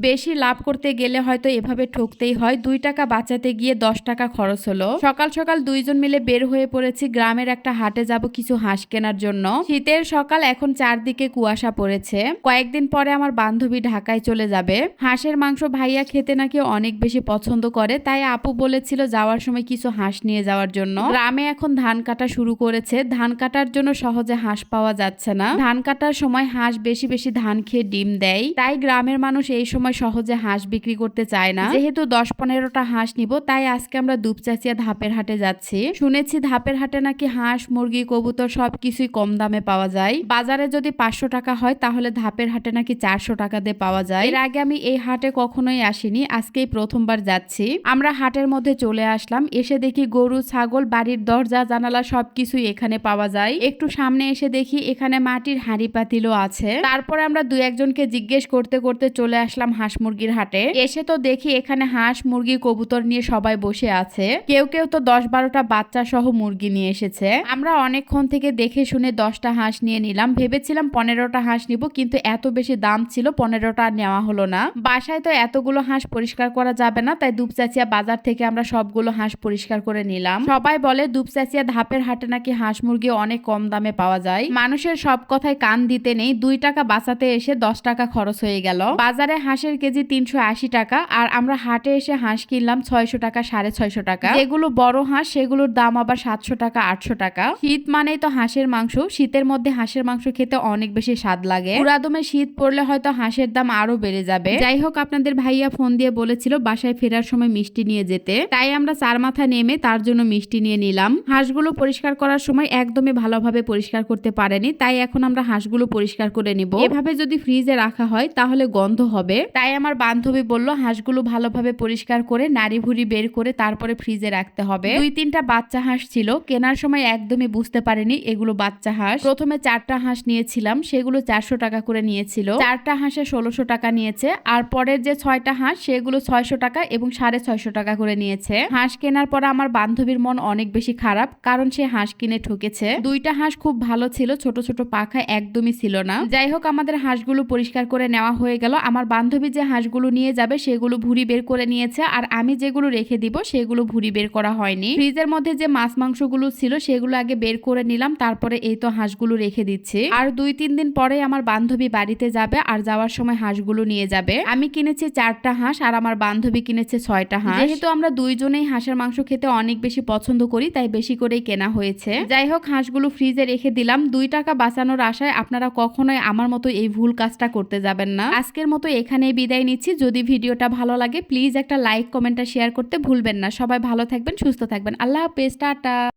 বেশি লাভ করতে গেলে হয়তো এভাবে ঠকতেই হয়। দুই টাকা বাঁচাতে গিয়ে দশ টাকা খরচ হলো। সকাল সকাল দুইজন মিলে বের হয়ে পড়েছি গ্রামের একটা হাটে যাব কিছু হাঁস কেনার জন্য। শীতের সকাল এখন চারদিকে কুয়াশা পড়েছে। কয়েকদিন পরে আমার বান্ধবী ঢাকায় চলে যাবে। হাঁসের মাংস ভাইয়া খেতে নাকি অনেক বেশি পছন্দ করে, তাই আপু বলেছিল যাওয়ার সময় কিছু হাঁস নিয়ে যাওয়ার জন্য। গ্রামে এখন ধান কাটা শুরু করেছে। ধান কাটার জন্য সহজে হাঁস পাওয়া যাচ্ছে না। ধান কাটার সময় হাঁস বেশি বেশি ধান খেয়ে ডিম দেয়। তাই গ্রামের মানুষ এই সময় সহজে হাঁস বিক্রি করতে চায় না। যেহেতু দশ পনেরোটা হাঁস নিব, তাই আজকে আমরা দুপচাচিয়া ধাপের হাটে যাচ্ছি। শুনেছি ধাপের হাটে নাকি হাঁস, মুরগি, কবুতর সবকিছুই কম দামে পাওয়া যায়। বাজারে যদি পাঁচশো টাকা হয়, তাহলে ধাপের হাটে নাকি চারশো টাকা দিয়ে পাওয়া যায়। এর আগে আমি এই হাটে কখনোই আসিনি, আজকেই প্রথমবার যাচ্ছি। আমরা হাটের মধ্যে চলে আসলাম, এসে দেখি গরু, ছাগল, বাড়ির দরজা, জানালা সবকিছুই এখানে পাওয়া যায়। একটু সামনে এসে দেখি এখানে মাটির হাঁড়ি পাতিলও আছে। তারপরে আমরা দু একজনকে জিজ্ঞেস করতে করতে চলে আসলাম হাঁস মুরগির হাটে। এসে তো দেখি এখানে হাঁস, মুরগি, কবুতর নিয়ে সবাই বসে আছে। কেউ কেউ তো দশ বারোটা বাচ্চা সহ মুরগি নিয়ে এসেছে। আমরা অনেকক্ষণ থেকে দেখে শুনে দশটা হাঁস নিয়ে নিলাম। ভেবেছিলাম পনেরোটা হাঁস নিব, কিন্তু এত বেশি দাম ছিল, পনেরোটা নেওয়া হলো না। বাসায় তো এতগুলো হাঁস পরিষ্কার করা যাবে না, তাই দুপচাচিয়া বাজার থেকে আমরা সবগুলো হাঁস পরিষ্কার করে নিলাম। সবাই বলে দুপচাচিয়া ধাপের হাটে নাকি হাঁস মুরগি অনেক কম দামে পাওয়া যায়। মানুষের সব কথায় কান দিতে নেই, দুই টাকা বাঁচাতে এসে দশ টাকা খরচ হয়ে গেল। বাজারে হাঁসের কেজি তিনশো আশি টাকা, আর আমরা হাটে এসে হাঁস কিনলাম ছয়শো টাকা, সাড়ে ছয়শো টাকা। যেগুলো বড় হাঁস, সেগুলোর দাম আবার সাতশো টাকা, আটশো টাকা। শীত মানেই তো হাঁসের মাংস। শীতের মধ্যে হাঁসের মাংস খেতে অনেক বেশি স্বাদ লাগে। পুরাদমে শীত পড়লে হয়তো হাঁসের দাম আরও বেড়ে যাবে। যাই হোক, আপনাদের ভাইয়া ফোন দিয়ে বলেছিল বাসায় ফেরার সময় মিষ্টি নিয়ে যেতে। তাই আমরা চার মাথা নেমে তার জন্য মিষ্টি নিয়ে নিলাম। হাঁসগুলো পরিষ্কার করার সময় একদমই ভালোভাবে পরিষ্কার করতে পারেনি। তাই এখন আমরা হাঁসগুলো পরিষ্কার করে নিব। এভাবে যদি ফ্রিজে রাখা হয়, তাহলে গন্ধ হবে। তাই আমার বান্ধবী বলল, হাঁসগুলো ভালোভাবে পরিষ্কার করে, নাড়ি ভুড়ি বের করে তারপরে ফ্রিজে রাখতে হবে। দুই তিনটা বাচ্চা হাঁস ছিল, কেনার সময় একদমই বুঝতে পারিনি এগুলো বাচ্চা হাঁস। প্রথমে চারটা হাঁস নিয়েছিলাম, সেগুলো চারশো টাকা করে নিয়েছিল। চারটা হাঁসে ষোলোশো টাকা নিয়েছে, আর পরের যে ছয়টা হাঁস, সেগুলো ছয়শো টাকা এবং সাড়ে ছয়শো টাকা করে নিয়েছে। হাঁস কেনার পর আমার বান্ধবীর মন অনেক বেশি খারাপ, কারণ সে হাঁস কিনে ঠকেছে। দুইটা হাঁস খুব ভালো ছিল, ছোট ছোট পাখা একদমই ছিল না। যাই হোক, আমাদের হাঁসগুলো পরিষ্কার করে নেওয়া হয়ে গেল। আমার বান্ধবী যে হাঁসগুলো নিয়ে যাবে, সেগুলো ভুড়ি বের করে নিয়েছে। আর আমি যেগুলো রেখে দিব, সেগুলো ভুড়ি বের করা হয়নি। ফ্রিজের মধ্যে যে মাছ মাংসগুলো ছিল, সেগুলো আগে বের করে নিলাম, তারপরে এই তো হাঁসগুলো রেখে দিচ্ছি। আর দুই তিন দিন পরে আমার বান্ধবী বাড়িতে যাবে আর যাওয়ার সময় হাঁসগুলো নিয়ে যাবে। আমি কিনেছি চারটা হাঁস আর আমার বান্ধবী কিনেছে ছয়টা হাঁস। যেহেতু আমরা দুইজনেই হাঁসের মাংস খেতে অনেক বেশি পছন্দ করি, তাই বেশি করেই কেনা হয়েছে। যাই হোক, হাঁসগুলো ফ্রিজে রেখে দিলাম। দুই টাকা বাঁচানোর আশায় আপনারা কখনোই আমার মতো এই ভুল কাজটা করতে যাবেন না। আজকের মতো এখানেই বিদায় নিচ্ছি। যদি ভিডিওটা ভালো লাগে প্লিজ একটা লাইক কমেন্টটা শেয়ার করতে ভুলবেন না। সবাই ভালো থাকবেন, সুস্থ থাকবেন। আল্লাহ হাফেজ, টাটা।